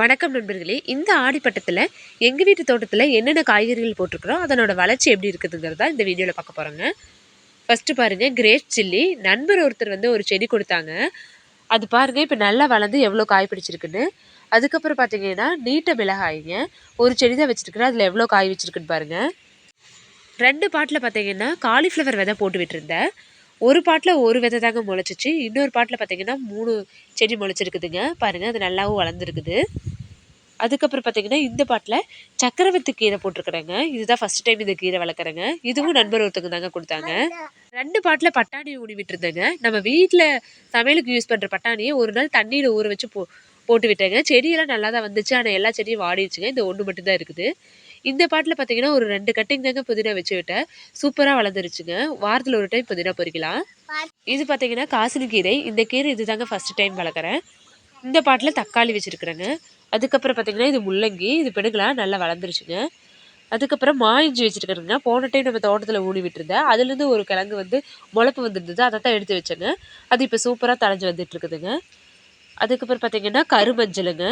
வணக்கம் நண்பர்களே. இந்த ஆடிப்பட்டத்தில் எங்கள் வீட்டு தோட்டத்தில் என்னென்ன காய்கறிகள் போட்டிருக்கிறோம் அதனோட வளர்ச்சி எப்படி இருக்குதுங்கிறதா இந்த வீடியோவில் பார்க்க போகிறோங்க ஃபஸ்ட்டு பாருங்கள் கிரேட் சில்லி நண்பர் ஒருத்தர் வந்து ஒரு செடி கொடுத்தாங்க. அது பாருங்கள் இப்போ நல்லா வளர்ந்து எவ்வளோ காய் பிடிச்சிருக்குன்னு. அதுக்கப்புறம் பார்த்தீங்கன்னா நீட்ட மிளகாய்ங்க. ஒரு செடி தான் வச்சுருக்குறேன் அதில் எவ்வளோ காய் வச்சுருக்குன்னு பாருங்கள் ரெண்டு பாட்டில் பார்த்தீங்கன்னா காலிஃப்ளவர் விதை போட்டு விட்டுருந்தேன். ஒரு பாட்டில் ஒரு விதை தாங்க முளைச்சிச்சு. இன்னொரு பாட்டில் பார்த்திங்கன்னா மூணு செடி முளைச்சிருக்குதுங்க. பாருங்கள் அது நல்லாவும் வளர்ந்துருக்குது. அதுக்கப்புறம் பார்த்தீங்கன்னா இந்த பாட்டில் சக்கரவர்த்தி கீரை போட்டிருக்கிறேங்க. இதுதான் ஃபஸ்ட் டைம் இந்த கீரை வளர்க்குறேங்க. இதுவும் நண்பர் ஒருத்தங்க தாங்க கொடுத்தாங்க. ரெண்டு பாட்டில் பட்டாணி ஊனி விட்டுருந்தேங்க. நம்ம வீட்டில் சமையலுக்கு யூஸ் பண்ணுற பட்டாணியை ஒரு நாள் தண்ணியில் ஊற வச்சு போ போட்டு விட்டேங்க. செடியெல்லாம் நல்லா தான் வந்துச்சு. ஆனால் எல்லா செடியும் வாடிடுச்சுங்க. இந்த ஒன்று மட்டும்தான் இருக்குது. இந்த பாட்டில் பார்த்தீங்கன்னா ஒரு ரெண்டு கட்டிங் தாங்க புதினா வச்சு விட்டேன். சூப்பராக வளர்ந்துருச்சுங்க. வாரத்தில் ஒரு டைம் புதினா பொறிக்கலாம். இது பார்த்தீங்கன்னா காசினி கீரை. இந்த கீரை இது தாங்க ஃபஸ்ட் டைம் வளர்க்குறேன். இந்த பாட்டில் தக்காளி வச்சுருக்குறேங்க. அதுக்கப்புறம் பார்த்தீங்கன்னா இது முள்ளங்கி இது பெடுக்கலாம் நல்லா வளர்ந்துருச்சுங்க. அதுக்கப்புறம் மா இஞ்சி போன டைம் நம்ம தோட்டத்தில் ஊனி விட்டுருந்தேன். அதுலேருந்து ஒரு கிழங்கு வந்து முளப்பு வந்துருந்தது. அதை தான் எடுத்து வச்சேங்க. அது இப்போ சூப்பராக தளைஞ்சு வந்துட்டு இருக்குதுங்க. அதுக்கப்புறம் பார்த்தீங்கன்னா கருமஞ்சளுங்க.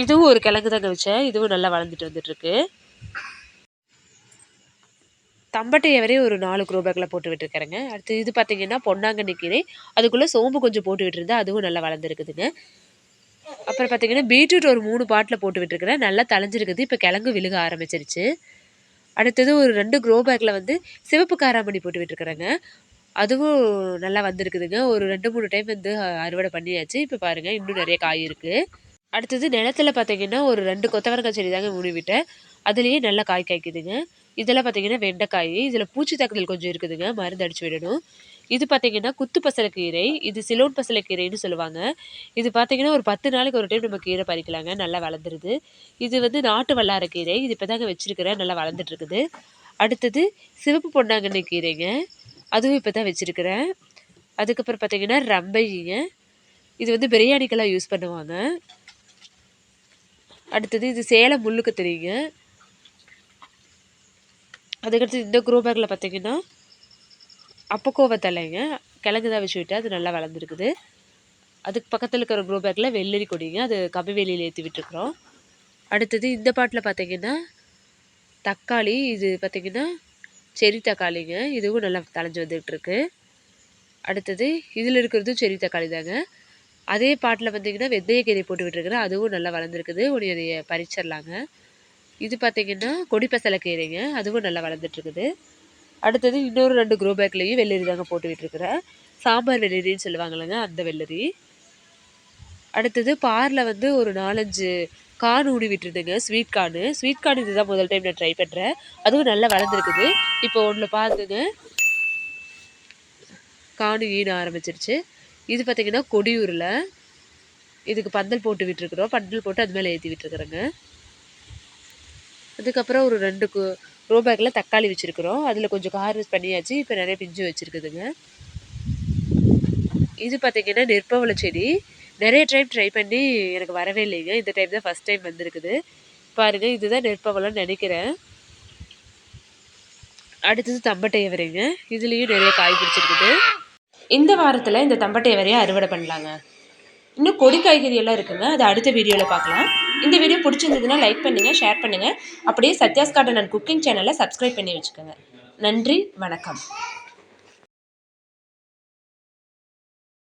இதுவும் ஒரு கிழங்கு தாங்க வச்சேன். இதுவும் நல்லா வளர்ந்துட்டு வந்துட்டுருக்கு. தம்பட்டையை வரையும் ஒரு நாலு க்ரோ பேக்கில் போட்டு விட்டுருக்கிறேங்க. அடுத்து இது பார்த்தீங்கன்னா பொன்னாங்கண்ணி கீரை. அதுக்குள்ளே சோம்பு கொஞ்சம் போட்டு விட்டுருந்தா அதுவும் நல்லா வளர்ந்துருக்குதுங்க. அப்புறம் பார்த்தீங்கன்னா பீட்ரூட் ஒரு மூணு பாட்டில் போட்டு விட்டுருக்கிறேன். நல்லா தளைஞ்சிருக்குது இப்போ கிழங்கு விழுக ஆரம்பிச்சிருச்சு. அடுத்தது ஒரு ரெண்டு க்ரோ பேக்கில் வந்து சிவப்பு காராமணி போட்டு விட்டுருக்குறேங்க. அதுவும் நல்லா வந்திருக்குதுங்க. ஒரு ரெண்டு மூணு டைம் வந்து அறுவடை பண்ணியாச்சு. இப்போ பாருங்கள் இன்னும் நிறைய காய் இருக்குது அடுத்தது நிலத்துல பார்த்தீங்கன்னா ஒரு ரெண்டு கொத்தவரங்காய் செடி தாங்க மூடி விட்டேன் அதுலேயே நல்லா காய் காய்க்குதுங்க. இதெல்லாம் பார்த்தீங்கன்னா வெண்டைக்காய் இதில் பூச்சி தாக்குதல் கொஞ்சம் இருக்குதுங்க. மருந்து அடிச்சு விடணும். இது பார்த்தீங்கன்னா குத்து பசலைக்கீரை இது சிலோன் பசலைக்கீரைன்னு சொல்லுவாங்க. இது பார்த்தீங்கன்னா ஒரு பத்து நாளைக்கு ஒரு டைம் நம்ம கீரை பறிக்கலாங்க. நல்லா வளர்ந்துருது. இது வந்து நாட்டு வல்லாரக்கீரை இது இப்போ தாங்க வச்சுருக்கிறேன். நல்லா வளர்ந்துட்டு இருக்குது அடுத்தது சிவப்பு பொன்னாங்கண்ணி கீரைங்க. அதுவும் இப்போ தான் வச்சுருக்கிறேன். அதுக்கப்புறம் பார்த்தீங்கன்னா ரம்பைங்க இது வந்து பிரியாணிக்கெல்லாம் யூஸ் பண்ணுவாங்க. அடுத்தது இது சேலம் முள்ளுக்கு தெரியுங்க. அதுக்கடுத்து இந்த குரோ பேக்கில் பார்த்தீங்கன்னா அப்பக்கோவை தலைங்க கிழங்கு தான் வச்சு விட்டு அது நல்லா வளர்ந்துருக்குது. அதுக்கு பக்கத்தில் இருக்கிற குரோ பேக்கில் வெள்ளரி கொடிங்க. அது கம்பி வெளியில் ஏற்றி விட்டுருக்குறோம். அடுத்தது இந்த பாட்டில் பார்த்தீங்கன்னா தக்காளி இது பார்த்திங்கன்னா செரி தக்காளிங்க. இதுவும் நல்லா தலைஞ்சு வந்துகிட்ருக்கு அடுத்தது இதில் இருக்கிறதும் செரி தக்காளி தாங்க. அதே பாட்டில் பார்த்தீங்கன்னா வெந்தயக்கீரை போட்டு விட்டுருக்குறேன். அதுவும் நல்லா வளர்ந்துருக்குது. உடனே அதை பறிச்சிடலாங்க இது பார்த்திங்கன்னா கொடி கீரைங்க அதுவும் நல்லா வளர்ந்துட்டுருக்குது. அடுத்தது இன்னொரு ரெண்டு க்ரோ பேக்லேயும் வெள்ளரி தாங்க போட்டு விட்டுருக்குறேன். சாம்பார் வெள்ளரின்னு சொல்லுவாங்கள்லங்க அந்த வெள்ளரி. அடுத்தது பாரில் வந்து ஒரு நாலஞ்சு கான் ஊடி விட்டுருதுங்க ஸ்வீட் கார்னு ஸ்வீட் கார்ன் இதுதான் முதல் டைம் நான் ட்ரை பண்ணுறேன் அதுவும் நல்லா வளர்ந்துருக்குது. இப்போ ஒன்றில் பார்த்துங்க காணு ஈன ஆரம்பிச்சிருச்சு. இது பார்த்திங்கன்னா கொடியூரில். இதுக்கு பந்தல் போட்டு விட்டுருக்குறோம். பந்தல் போட்டு அது மேலே ஏற்றி விட்டுருக்குறோங்க. அதுக்கப்புறம் ஒரு ரெண்டு கு பேக்கில் தக்காளி வச்சுருக்குறோம். அதில் கொஞ்சம் ஹார்வெஸ்ட் பண்ணியாச்சு. இப்போ நிறைய பிஞ்சு வச்சுருக்குதுங்க. இது பார்த்திங்கன்னா நெற்பவள செடி. நிறைய டைம் ட்ரை பண்ணி எனக்கு வரவே இல்லைங்க. இந்த டைம் தான் ஃபஸ்ட் டைம் வந்திருக்குது. பாருங்கள் இதுதான் நெற்பவளம்னு நினைக்கிறேன். அடுத்தது தம்பட்டை வரைங்க இதுலேயும் நிறைய காய் பிடிச்சிருக்குது. இந்த வாரத்தில் இந்த தம்பட்டை வரைய அறுவடை பண்ணலாங்க. இன்னும் கொடி காய்கறி எல்லாம் இருக்குங்க. அது அடுத்த வீடியோவில் பார்க்கலாம் இந்த வீடியோ பிடிச்சிருந்ததுன்னா லைக் பண்ணுங்கள் ஷேர் பண்ணுங்கள் அப்படியே சத்யாஸ் கார்டன் அண்ட் குக்கிங் சேனலை சப்ஸ்கிரைப் பண்ணி வச்சுக்கோங்க. நன்றி வணக்கம்.